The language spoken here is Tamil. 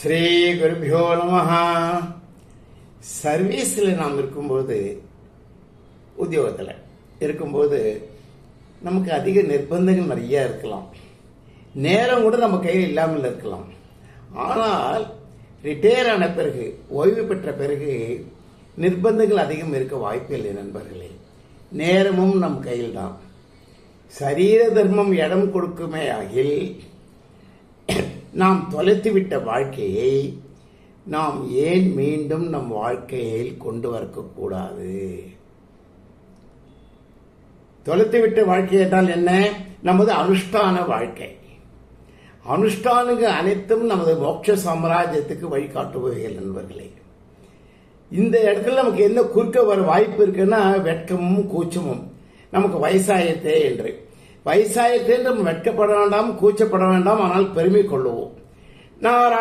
ஸ்ரீ குருபியோ நமஹா. சர்வீஸில் நாம் இருக்கும்போது உத்தியோகத்தில் இருக்கும்போது நமக்கு அதிக நிர்பந்தங்கள் நிறைய இருக்கலாம். நேரம் கூட நம்ம கையில் இல்லாமல் இருக்கலாம். ஆனால் ரிட்டையர் ஆன பிறகு ஓய்வு பெற்ற பிறகு நிர்பந்தங்கள் அதிகம் இருக்க வாய்ப்பு இல்லை நண்பர்களே. நேரமும் நம் கையில் தான் சரீர தர்மம் இடம் கொடுக்குமே ஆகில் நாம் தொலைத்துவிட்ட வாழ்க்கையை நாம் ஏன் மீண்டும் நம் வாழ்க்கையில் கொண்டு வரக்கூடாது தொலைத்துவிட்ட வாழ்க்கை என்றால் என்ன? நமது அனுஷ்டான வாழ்க்கை. அனுஷ்டானுக்கு அனைத்தும் நமது மோட்ச சாம்ராஜ்யத்துக்கு வழிகாட்டுபவைகள் நண்பர்களே. இந்த இடத்துல நமக்கு என்ன குறுக்க வர வாய்ப்பு இருக்குன்னா வெட்கமும் கூச்சமும். நமக்கு வயசாயத்தே என்று. வயசாயிட்டே என்று நம்ம வெட்கப்பட வேண்டாம் கூச்சப்பட வேண்டாம் ஆனால் பெருமை கொள்ளுவோம். நான்